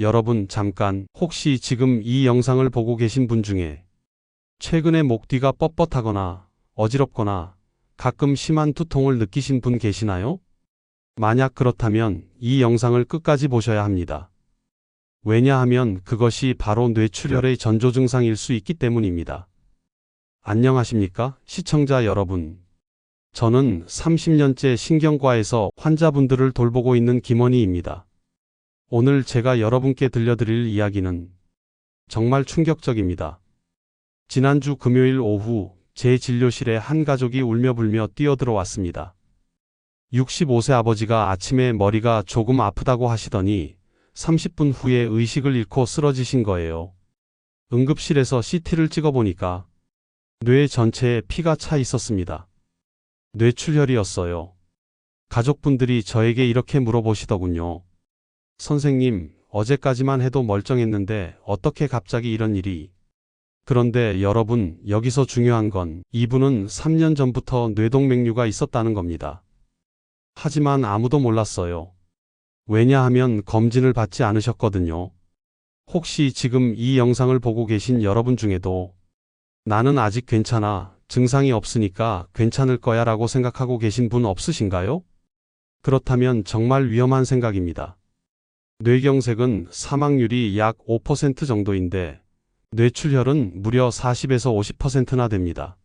여러분 잠깐 혹시 지금 이 영상을 보고 계신 분 중에 최근에 목 뒤가 뻣뻣하거나 어지럽거나 가끔 심한 두통을 느끼신 분 계시나요? 만약 그렇다면 이 영상을 끝까지 보셔야 합니다. 왜냐하면 그것이 바로 뇌출혈의 전조 증상일 수 있기 때문입니다. 안녕하십니까? 시청자 여러분. 저는 30년째 신경과에서 환자분들을 돌보고 있는 김원희입니다. 오늘 제가 여러분께 들려드릴 이야기는 정말 충격적입니다. 지난주 금요일 오후 제 진료실에 한 가족이 울며 불며 뛰어들어왔습니다. 65세 아버지가 아침에 머리가 조금 아프다고 하시더니 30분 후에 의식을 잃고 쓰러지신 거예요. 응급실에서 CT를 찍어보니까 뇌 전체에 피가 차 있었습니다. 뇌출혈이었어요. 가족분들이 저에게 이렇게 물어보시더군요. 선생님, 어제까지만 해도 멀쩡했는데 어떻게 갑자기 이런 일이? 그런데 여러분, 여기서 중요한 건 이분은 3년 전부터 뇌동맥류가 있었다는 겁니다. 하지만 아무도 몰랐어요. 왜냐하면 검진을 받지 않으셨거든요. 혹시 지금 이 영상을 보고 계신 여러분 중에도 나는 아직 괜찮아. 증상이 없으니까 괜찮을 거야 라고 생각하고 계신 분 없으신가요? 그렇다면 정말 위험한 생각입니다. 뇌경색은 사망률이 약 5% 정도인데 뇌출혈은 무려 40에서 50%나 됩니다.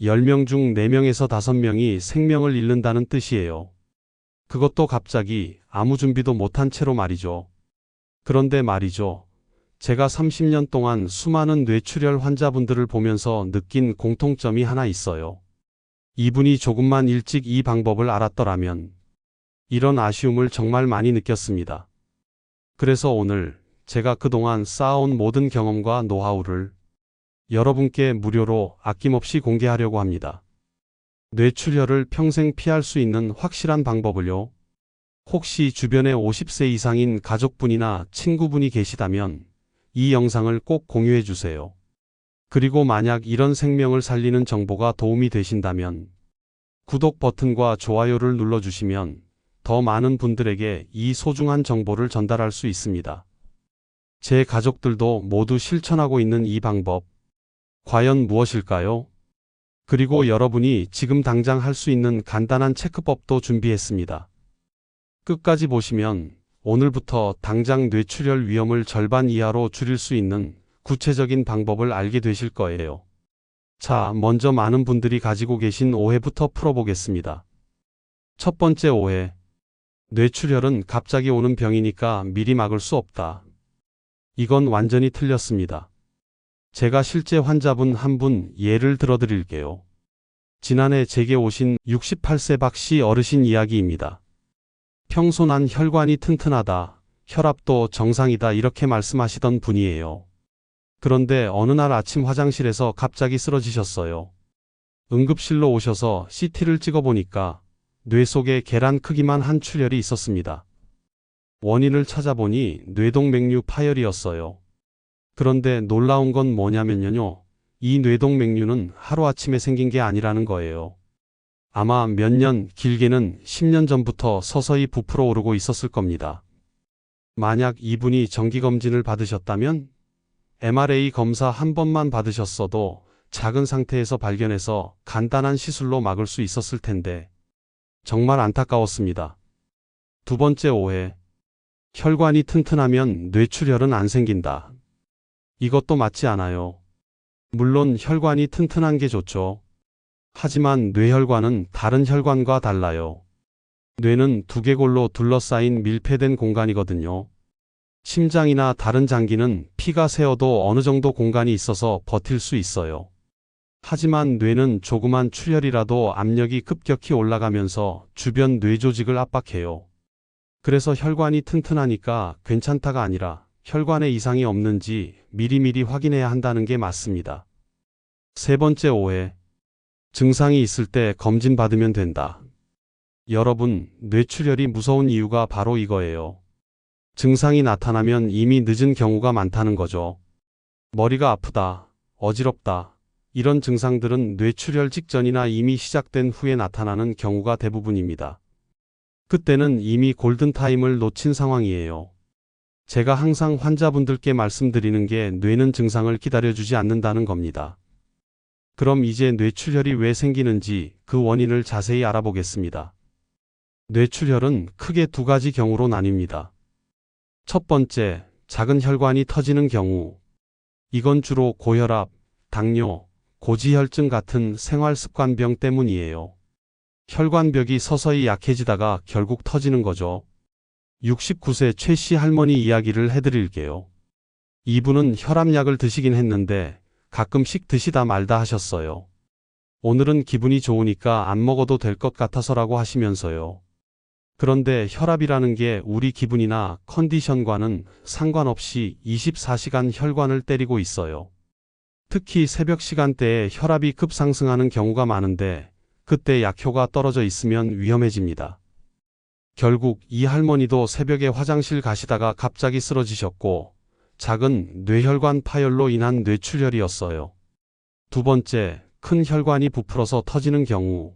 10명 중 4명에서 5명이 생명을 잃는다는 뜻이에요. 그것도 갑자기 아무 준비도 못한 채로 말이죠. 그런데 말이죠. 제가 30년 동안 수많은 뇌출혈 환자분들을 보면서 느낀 공통점이 하나 있어요. 이분이 조금만 일찍 이 방법을 알았더라면 이런 아쉬움을 정말 많이 느꼈습니다. 그래서 오늘 제가 그동안 쌓아온 모든 경험과 노하우를 여러분께 무료로 아낌없이 공개하려고 합니다. 뇌출혈을 평생 피할 수 있는 확실한 방법을요. 혹시 주변에 50세 이상인 가족분이나 친구분이 계시다면 이 영상을 꼭 공유해 주세요. 그리고 만약 이런 생명을 살리는 정보가 도움이 되신다면 구독 버튼과 좋아요를 눌러주시면 더 많은 분들에게 이 소중한 정보를 전달할 수 있습니다. 제 가족들도 모두 실천하고 있는 이 방법, 과연 무엇일까요? 그리고 여러분이 지금 당장 할 수 있는 간단한 체크법도 준비했습니다. 끝까지 보시면 오늘부터 당장 뇌출혈 위험을 절반 이하로 줄일 수 있는 구체적인 방법을 알게 되실 거예요. 자, 먼저 많은 분들이 가지고 계신 오해부터 풀어보겠습니다. 첫 번째 오해. 뇌출혈은 갑자기 오는 병이니까 미리 막을 수 없다. 이건 완전히 틀렸습니다. 제가 실제 환자분 한 분 예를 들어 드릴게요. 지난해 제게 오신 68세 박 씨 어르신 이야기입니다. 평소 난 혈관이 튼튼하다, 혈압도 정상이다 이렇게 말씀하시던 분이에요. 그런데 어느 날 아침 화장실에서 갑자기 쓰러지셨어요. 응급실로 오셔서 CT를 찍어보니까 뇌 속에 계란 크기만 한 출혈이 있었습니다. 원인을 찾아보니 뇌동맥류 파열이었어요. 그런데 놀라운 건 뭐냐면요. 이 뇌동맥류는 하루아침에 생긴 게 아니라는 거예요. 아마 몇 년, 길게는 10년 전부터 서서히 부풀어 오르고 있었을 겁니다. 만약 이분이 정기검진을 받으셨다면 MRA 검사 한 번만 받으셨어도 작은 상태에서 발견해서 간단한 시술로 막을 수 있었을 텐데 정말 안타까웠습니다. 두 번째 오해. 혈관이 튼튼하면 뇌출혈은 안 생긴다. 이것도 맞지 않아요. 물론 혈관이 튼튼한 게 좋죠. 하지만 뇌혈관은 다른 혈관과 달라요. 뇌는 두개골로 둘러싸인 밀폐된 공간이거든요. 심장이나 다른 장기는 피가 새어도 어느 정도 공간이 있어서 버틸 수 있어요. 하지만 뇌는 조그만 출혈이라도 압력이 급격히 올라가면서 주변 뇌 조직을 압박해요. 그래서 혈관이 튼튼하니까 괜찮다가 아니라 혈관에 이상이 없는지 미리미리 확인해야 한다는 게 맞습니다. 세 번째 오해. 증상이 있을 때 검진 받으면 된다. 여러분, 뇌출혈이 무서운 이유가 바로 이거예요. 증상이 나타나면 이미 늦은 경우가 많다는 거죠. 머리가 아프다, 어지럽다. 이런 증상들은 뇌출혈 직전이나 이미 시작된 후에 나타나는 경우가 대부분입니다. 그때는 이미 골든타임을 놓친 상황이에요. 제가 항상 환자분들께 말씀드리는 게 뇌는 증상을 기다려주지 않는다는 겁니다. 그럼 이제 뇌출혈이 왜 생기는지 그 원인을 자세히 알아보겠습니다. 뇌출혈은 크게 두 가지 경우로 나뉩니다. 첫 번째, 작은 혈관이 터지는 경우. 이건 주로 고혈압, 당뇨, 고지혈증 같은 생활습관병 때문이에요. 혈관벽이 서서히 약해지다가 결국 터지는 거죠. 69세 최 씨 할머니 이야기를 해드릴게요. 이분은 혈압약을 드시긴 했는데 가끔씩 드시다 말다 하셨어요. 오늘은 기분이 좋으니까 안 먹어도 될 것 같아서라고 하시면서요. 그런데 혈압이라는 게 우리 기분이나 컨디션과는 상관없이 24시간 혈관을 때리고 있어요. 특히 새벽 시간대에 혈압이 급상승하는 경우가 많은데 그때 약효가 떨어져 있으면 위험해집니다. 결국 이 할머니도 새벽에 화장실 가시다가 갑자기 쓰러지셨고 작은 뇌혈관 파열로 인한 뇌출혈이었어요. 두 번째, 큰 혈관이 부풀어서 터지는 경우.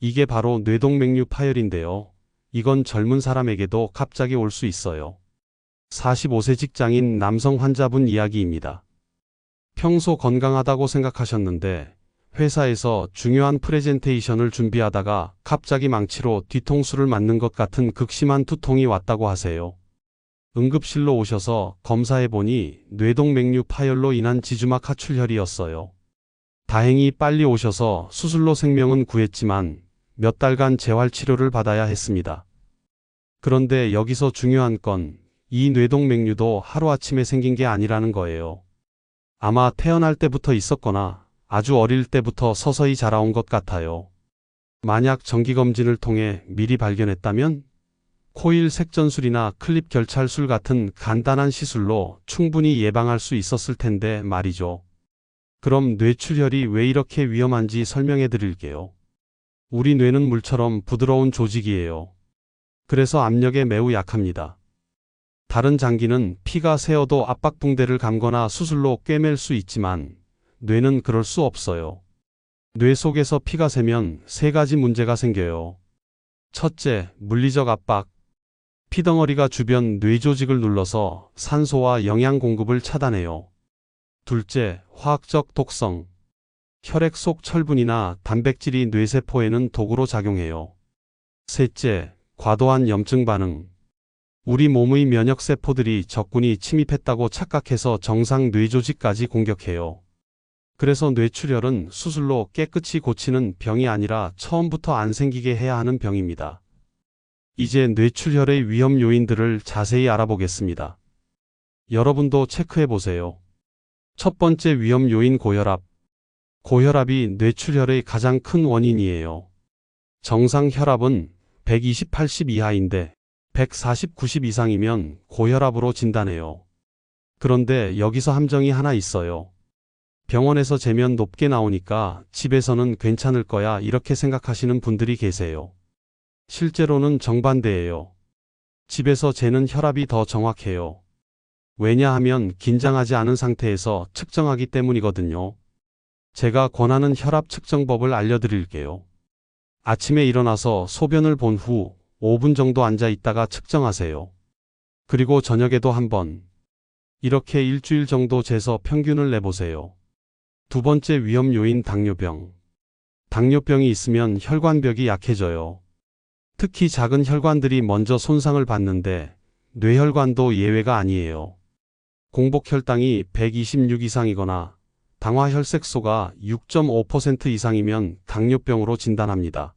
이게 바로 뇌동맥류 파열인데요. 이건 젊은 사람에게도 갑자기 올 수 있어요. 45세 직장인 남성 환자분 이야기입니다. 평소 건강하다고 생각하셨는데 회사에서 중요한 프레젠테이션을 준비하다가 갑자기 망치로 뒤통수를 맞는 것 같은 극심한 두통이 왔다고 하세요. 응급실로 오셔서 검사해보니 뇌동맥류 파열로 인한 지주막 하출혈이었어요. 다행히 빨리 오셔서 수술로 생명은 구했지만 몇 달간 재활치료를 받아야 했습니다. 그런데 여기서 중요한 건 이 뇌동맥류도 하루아침에 생긴 게 아니라는 거예요. 아마 태어날 때부터 있었거나 아주 어릴 때부터 서서히 자라온 것 같아요. 만약 정기검진을 통해 미리 발견했다면 코일 색전술이나 클립 결찰술 같은 간단한 시술로 충분히 예방할 수 있었을 텐데 말이죠. 그럼 뇌출혈이 왜 이렇게 위험한지 설명해 드릴게요. 우리 뇌는 물처럼 부드러운 조직이에요. 그래서 압력에 매우 약합니다. 다른 장기는 피가 새어도 압박붕대를 감거나 수술로 꿰맬 수 있지만 뇌는 그럴 수 없어요. 뇌 속에서 피가 새면 세 가지 문제가 생겨요. 첫째, 물리적 압박. 피덩어리가 주변 뇌조직을 눌러서 산소와 영양 공급을 차단해요. 둘째, 화학적 독성. 혈액 속 철분이나 단백질이 뇌세포에는 독으로 작용해요. 셋째, 과도한 염증 반응. 우리 몸의 면역세포들이 적군이 침입했다고 착각해서 정상 뇌조직까지 공격해요. 그래서 뇌출혈은 수술로 깨끗이 고치는 병이 아니라 처음부터 안 생기게 해야 하는 병입니다. 이제 뇌출혈의 위험 요인들을 자세히 알아보겠습니다. 여러분도 체크해 보세요. 첫 번째 위험 요인 고혈압. 고혈압이 뇌출혈의 가장 큰 원인이에요. 정상 혈압은 120, 80 이하인데 140, 90 이상이면 고혈압으로 진단해요. 그런데 여기서 함정이 하나 있어요. 병원에서 재면 높게 나오니까 집에서는 괜찮을 거야 이렇게 생각하시는 분들이 계세요. 실제로는 정반대예요. 집에서 재는 혈압이 더 정확해요. 왜냐하면 긴장하지 않은 상태에서 측정하기 때문이거든요. 제가 권하는 혈압 측정법을 알려드릴게요. 아침에 일어나서 소변을 본 후 5분 정도 앉아 있다가 측정하세요. 그리고 저녁에도 한번. 이렇게 일주일 정도 재서 평균을 내보세요. 두 번째 위험 요인 당뇨병. 당뇨병이 있으면 혈관벽이 약해져요. 특히 작은 혈관들이 먼저 손상을 받는데 뇌혈관도 예외가 아니에요. 공복 혈당이 126 이상이거나 당화 혈색소가 6.5% 이상이면 당뇨병으로 진단합니다.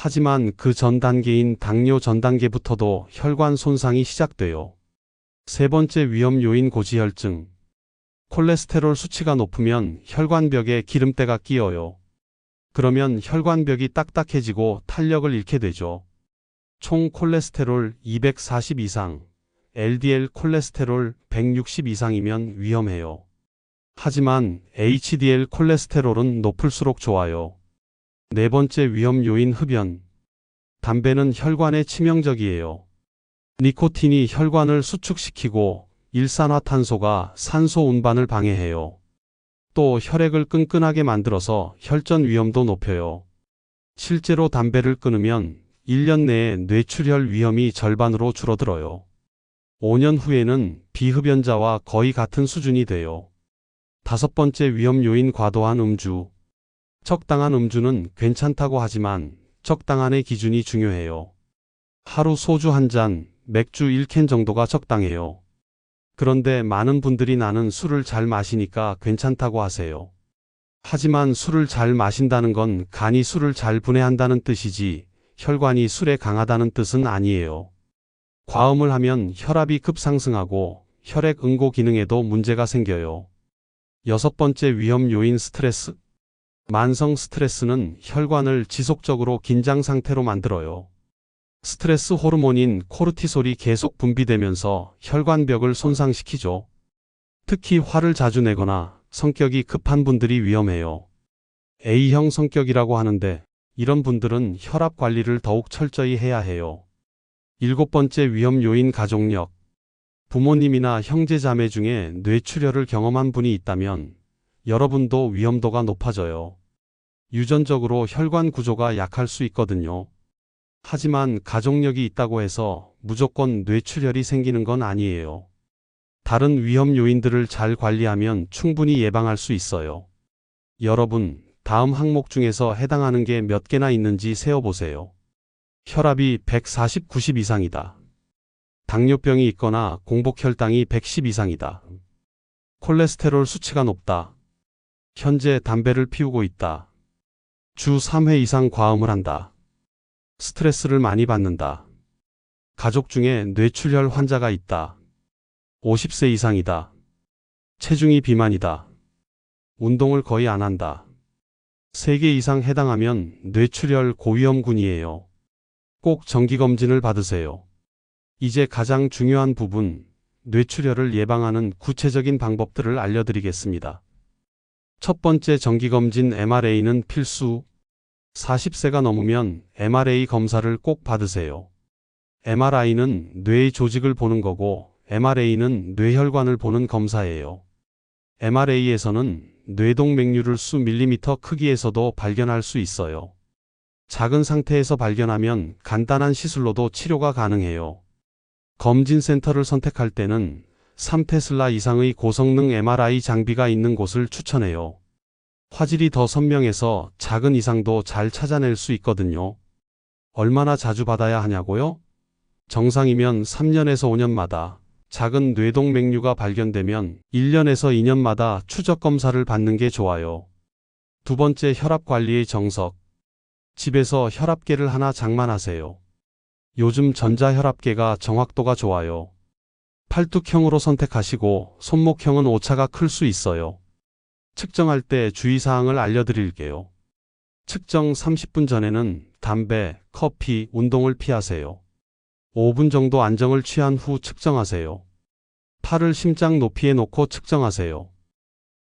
하지만 그 전 단계인 당뇨 전 단계부터도 혈관 손상이 시작돼요. 세 번째 위험 요인 고지혈증. 콜레스테롤 수치가 높으면 혈관벽에 기름때가 끼어요. 그러면 혈관벽이 딱딱해지고 탄력을 잃게 되죠. 총 콜레스테롤 240 이상, LDL 콜레스테롤 160 이상이면 위험해요. 하지만 HDL 콜레스테롤은 높을수록 좋아요. 네 번째 위험 요인 흡연. 담배는 혈관에 치명적이에요. 니코틴이 혈관을 수축시키고 일산화탄소가 산소 운반을 방해해요. 또 혈액을 끈끈하게 만들어서 혈전 위험도 높여요. 실제로 담배를 끊으면 1년 내에 뇌출혈 위험이 절반으로 줄어들어요. 5년 후에는 비흡연자와 거의 같은 수준이 돼요. 다섯 번째 위험 요인 과도한 음주. 적당한 음주는 괜찮다고 하지만 적당한의 기준이 중요해요. 하루 소주 한 잔, 맥주 1캔 정도가 적당해요. 그런데 많은 분들이 나는 술을 잘 마시니까 괜찮다고 하세요. 하지만 술을 잘 마신다는 건 간이 술을 잘 분해한다는 뜻이지 혈관이 술에 강하다는 뜻은 아니에요. 과음을 하면 혈압이 급상승하고 혈액 응고 기능에도 문제가 생겨요. 여섯 번째 위험 요인 스트레스. 만성 스트레스는 혈관을 지속적으로 긴장 상태로 만들어요. 스트레스 호르몬인 코르티솔이 계속 분비되면서 혈관벽을 손상시키죠. 특히 화를 자주 내거나 성격이 급한 분들이 위험해요. A형 성격이라고 하는데 이런 분들은 혈압 관리를 더욱 철저히 해야 해요. 일곱 번째 위험 요인 가족력. 부모님이나 형제 자매 중에 뇌출혈을 경험한 분이 있다면 여러분도 위험도가 높아져요. 유전적으로 혈관 구조가 약할 수 있거든요. 하지만 가족력이 있다고 해서 무조건 뇌출혈이 생기는 건 아니에요. 다른 위험 요인들을 잘 관리하면 충분히 예방할 수 있어요. 여러분, 다음 항목 중에서 해당하는 게 몇 개나 있는지 세어보세요. 혈압이 140, 90 이상이다. 당뇨병이 있거나 공복혈당이 110 이상이다. 콜레스테롤 수치가 높다. 현재 담배를 피우고 있다. 주 3회 이상 과음을 한다. 스트레스를 많이 받는다. 가족 중에 뇌출혈 환자가 있다. 50세 이상이다. 체중이 비만이다. 운동을 거의 안 한다. 3개 이상 해당하면 뇌출혈 고위험군이에요. 꼭 정기검진을 받으세요. 이제 가장 중요한 부분, 뇌출혈을 예방하는 구체적인 방법들을 알려드리겠습니다. 첫 번째 정기검진 MRA는 필수. 40세가 넘으면 MRA 검사를 꼭 받으세요. MRI는 뇌의 조직을 보는 거고 MRA는 뇌혈관을 보는 검사예요. MRA에서는 뇌동맥류를 수 밀리미터 크기에서도 발견할 수 있어요. 작은 상태에서 발견하면 간단한 시술로도 치료가 가능해요. 검진센터를 선택할 때는 3테슬라 이상의 고성능 MRI 장비가 있는 곳을 추천해요. 화질이 더 선명해서 작은 이상도 잘 찾아낼 수 있거든요. 얼마나 자주 받아야 하냐고요? 정상이면 3년에서 5년마다, 작은 뇌동맥류가 발견되면 1년에서 2년마다 추적 검사를 받는 게 좋아요. 두 번째 혈압 관리의 정석. 집에서 혈압계를 하나 장만하세요. 요즘 전자혈압계가 정확도가 좋아요. 팔뚝형으로 선택하시고 손목형은 오차가 클 수 있어요. 측정할 때 주의사항을 알려드릴게요. 측정 30분 전에는 담배, 커피, 운동을 피하세요. 5분 정도 안정을 취한 후 측정하세요. 팔을 심장 높이에 놓고 측정하세요.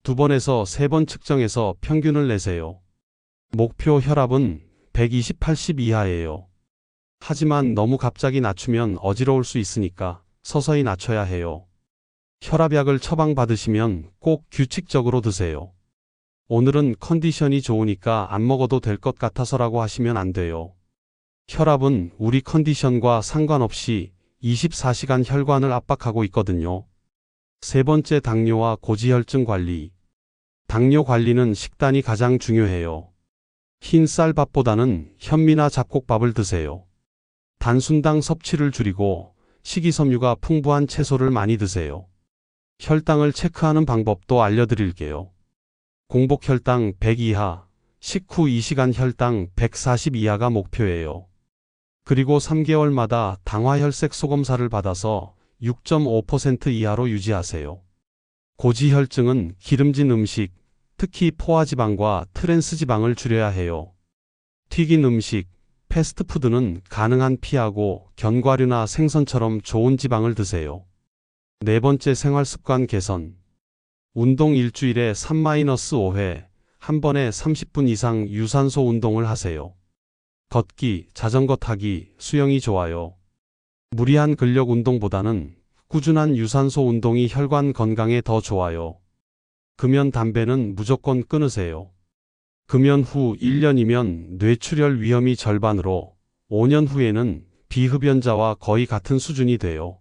두 번에서 세 번 측정해서 평균을 내세요. 목표 혈압은 120, 80 이하예요. 하지만 너무 갑자기 낮추면 어지러울 수 있으니까 서서히 낮춰야 해요. 혈압약을 처방받으시면 꼭 규칙적으로 드세요. 오늘은 컨디션이 좋으니까 안 먹어도 될 것 같아서라고 하시면 안 돼요. 혈압은 우리 컨디션과 상관없이 24시간 혈관을 압박하고 있거든요. 세 번째 당뇨와 고지혈증 관리. 당뇨 관리는 식단이 가장 중요해요. 흰 쌀밥보다는 현미나 잡곡밥을 드세요. 단순당 섭취를 줄이고 식이섬유가 풍부한 채소를 많이 드세요. 혈당을 체크하는 방법도 알려드릴게요. 공복 혈당 100 이하, 식후 2시간 혈당 140 이하가 목표예요. 그리고 3개월마다 당화혈색 소검사를 받아서 6.5% 이하로 유지하세요. 고지혈증은 기름진 음식, 특히 포화지방과 트랜스지방을 줄여야 해요. 튀긴 음식, 패스트푸드는 가능한 피하고 견과류나 생선처럼 좋은 지방을 드세요. 네 번째 생활 습관 개선. 운동 일주일에 3-5회, 한 번에 30분 이상 유산소 운동을 하세요. 걷기, 자전거 타기, 수영이 좋아요. 무리한 근력 운동보다는 꾸준한 유산소 운동이 혈관 건강에 더 좋아요. 금연 담배는 무조건 끊으세요. 금연 후 1년이면 뇌출혈 위험이 절반으로 5년 후에는 비흡연자와 거의 같은 수준이 돼요.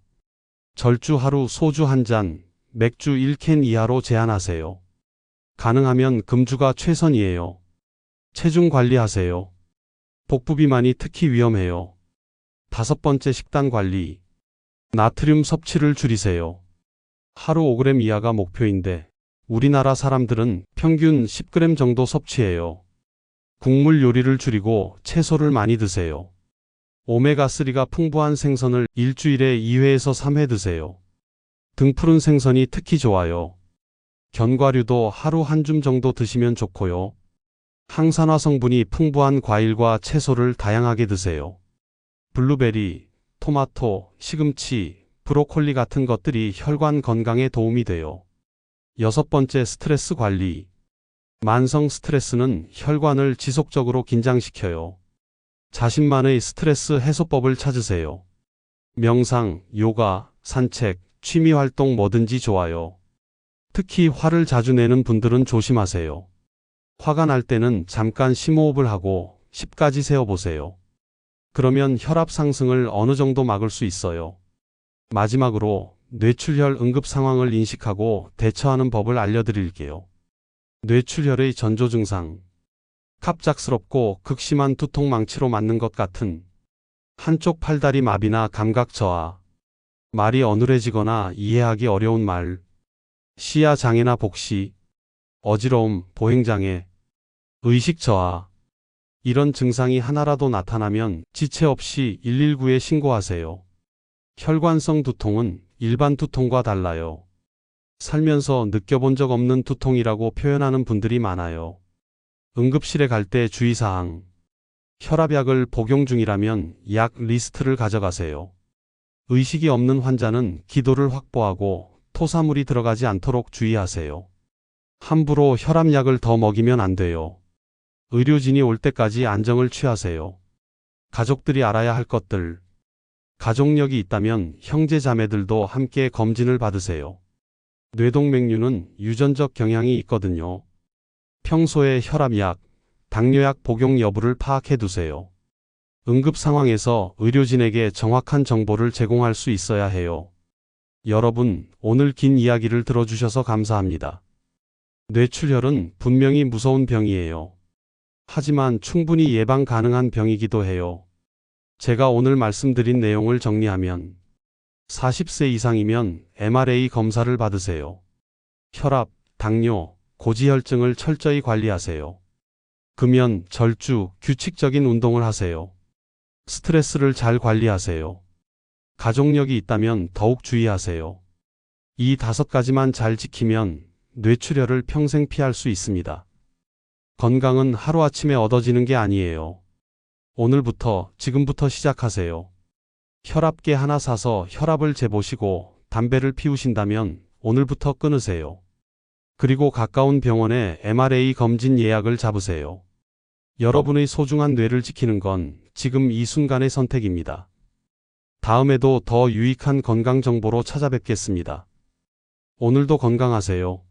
절주 하루 소주 한 잔, 맥주 1캔 이하로 제한하세요. 가능하면 금주가 최선이에요. 체중 관리하세요. 복부 비만이 특히 위험해요. 다섯 번째 식단 관리. 나트륨 섭취를 줄이세요. 하루 5g 이하가 목표인데 우리나라 사람들은 평균 10g 정도 섭취해요. 국물 요리를 줄이고 채소를 많이 드세요. 오메가3가 풍부한 생선을 일주일에 2회에서 3회 드세요. 등푸른 생선이 특히 좋아요. 견과류도 하루 한 줌 정도 드시면 좋고요. 항산화 성분이 풍부한 과일과 채소를 다양하게 드세요. 블루베리, 토마토, 시금치, 브로콜리 같은 것들이 혈관 건강에 도움이 돼요. 여섯 번째 스트레스 관리. 만성 스트레스는 혈관을 지속적으로 긴장시켜요. 자신만의 스트레스 해소법을 찾으세요. 명상, 요가, 산책, 취미 활동 뭐든지 좋아요. 특히 화를 자주 내는 분들은 조심하세요. 화가 날 때는 잠깐 심호흡을 하고 10까지 세어보세요. 그러면 혈압 상승을 어느 정도 막을 수 있어요. 마지막으로 뇌출혈 응급 상황을 인식하고 대처하는 법을 알려드릴게요. 뇌출혈의 전조 증상. 갑작스럽고 극심한 두통 망치로 맞는 것 같은 한쪽 팔다리 마비나 감각 저하. 말이 어눌해지거나 이해하기 어려운 말. 시야 장애나 복시. 어지러움, 보행장애. 의식 저하. 이런 증상이 하나라도 나타나면 지체 없이 119에 신고하세요. 혈관성 두통은 일반 두통과 달라요. 살면서 느껴본 적 없는 두통이라고 표현하는 분들이 많아요. 응급실에 갈 때 주의사항. 혈압약을 복용 중이라면 약 리스트를 가져가세요. 의식이 없는 환자는 기도를 확보하고 토사물이 들어가지 않도록 주의하세요. 함부로 혈압약을 더 먹이면 안 돼요. 의료진이 올 때까지 안정을 취하세요. 가족들이 알아야 할 것들. 가족력이 있다면 형제 자매들도 함께 검진을 받으세요. 뇌동맥류는 유전적 경향이 있거든요. 평소에 혈압약, 당뇨약 복용 여부를 파악해 두세요. 응급 상황에서 의료진에게 정확한 정보를 제공할 수 있어야 해요. 여러분, 오늘 긴 이야기를 들어주셔서 감사합니다. 뇌출혈은 분명히 무서운 병이에요. 하지만 충분히 예방 가능한 병이기도 해요. 제가 오늘 말씀드린 내용을 정리하면 40세 이상이면 MRA 검사를 받으세요. 혈압, 당뇨, 고지혈증을 철저히 관리하세요. 금연, 절주, 규칙적인 운동을 하세요. 스트레스를 잘 관리하세요. 가족력이 있다면 더욱 주의하세요. 이 다섯 가지만 잘 지키면 뇌출혈을 평생 피할 수 있습니다. 건강은 하루아침에 얻어지는 게 아니에요. 오늘부터, 지금부터 시작하세요. 혈압계 하나 사서 혈압을 재보시고 담배를 피우신다면 오늘부터 끊으세요. 그리고 가까운 병원에 MRA 검진 예약을 잡으세요. 여러분의 소중한 뇌를 지키는 건 지금 이 순간의 선택입니다. 다음에도 더 유익한 건강 정보로 찾아뵙겠습니다. 오늘도 건강하세요.